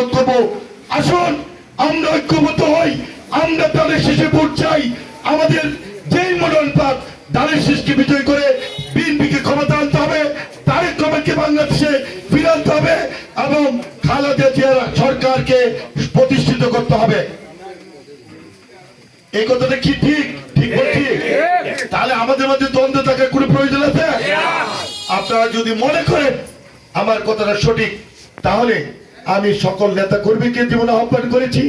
অনুরোধ করব আসুন আমরা ঐক্যবদ্ধ হই আমরা দলের শেষে ভোট চাই। আমাদের যেই মনোনয়ন পাক দলের শেষকে বিজয় করে বিএনপিকে ক্ষমতা আনতে হবে তারেক রহমানকে বাংলাদেশে ফিরে আনতে হবে এবং খালেদা জিয়ার সরকারকে প্রতিষ্ঠিত করতে হবে। এই কথাটা কি ঠিক? ঠিক বলছি? তাহলে আমাদের মধ্যে দ্বন্দ্ব থাকার কোনো প্রয়োজন আছে? আপনারা যদি মনে করেন আমার কথাটা সঠিক তাহলে আমি সকল নেতা কর্মীকে জীবন আহ্বান করেছি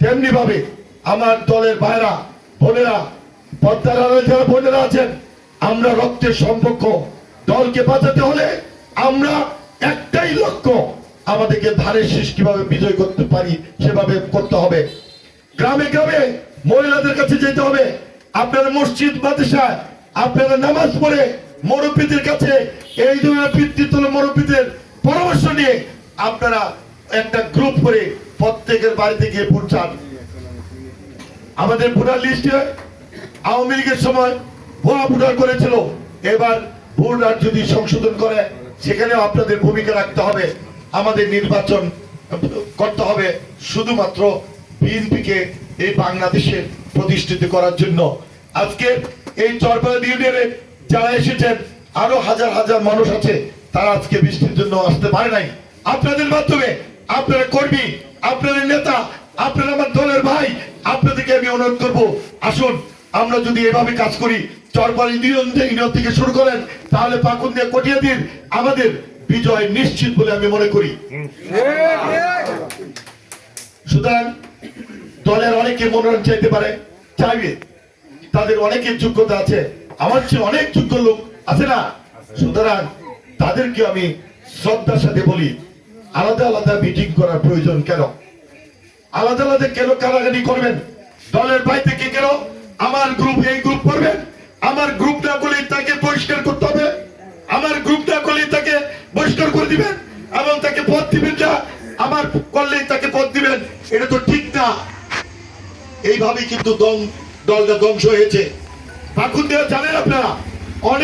তেমনি ভাবে আমার দলের ভাইরা বোনেরা, পদ্মার বোনেরা আছেন, আমরা রক্তের সম্পর্ক দলকে বাঁচাতে হলে আমরা একটাই লক্ষ্য, আমাদেরকে ধানের কীভাবে বিজয় করতে পারি সেভাবে করতে হবে। গ্রামে গ্রামে মহিলাদের কাছে যেতে হবে। আপনারা মসজিদ, মাদ্রাসায়, আপনারা নামাজ পড়ে মুরব্বীদের কাছে এই ধরনের পিতৃতুল মুরব্বীদের পরামর্শ নিয়ে আপনারা একটা গ্রুপ করে প্রত্যেকের বাড়িতে গিয়ে চান। আমাদের ভোটার লিস্টে আওয়ামী লীগের সময় ভুয়া ভোটার করেছিল। এবার ভোটার যদি সংশোধন করে, সেখানেও আপনাদের ভূমিকা রাখতে হবে। আমাদের নির্বাচন করতে হবে শুধুমাত্র বিএনপিকে এই বাংলাদেশে প্রতিষ্ঠিত করার জন্য। আজকে এই চরপাড়া ইউনিয়নে যারা এসেছেন, আরও হাজার হাজার মানুষ আছে, তারা আজকে বৃষ্টির জন্য আসতে পারে নাই। আপনাদের মাধ্যমে আপনারা কর্মী আপনাদের নেতা, আপনারা আমার দলের ভাই, আপনাদেরকে আমি অনুরোধ করব, আসুন, আমরা যদি এভাবে কাজ করি থেকে শুরু করেন, তাহলে পাকুন্দিয়া কটিয়াদির আমাদের বিজয় নিশ্চিত বলে আমি মনে করি। সুতরাং, দলের অনেকে মনোনয়ন চাইতে পারে, চাইবে, তাদের অনেকের যোগ্যতা আছে, আমার চেয়ে অনেক যোগ্য লোক আছে না? সুতরাং তাদেরকে আমি শ্রদ্ধার সাথে বলি আলাদা আলাদা মিটিং করার প্রয়োজন কেন? আলাদা আলাদা কেন কারাগারি করবেন? দলের বাই থেকে কেন? আমার গ্রুপ এই গ্রুপ করবেন? আমার গ্রুপ না করলে তাকে পরিষ্কার করতে হবে? আমার গ্রুপ না করলে তাকে বহিষ্কার করে দিবেন? এবং তাকে পথ দিবেন না? আমার করলে তাকে পথ দিবেন? এটা তো ঠিক না। এইভাবে কিন্তু দল দলটা ধ্বংস হয়েছে। পাখুন দেওয়া জানেন আপনারা? অনেক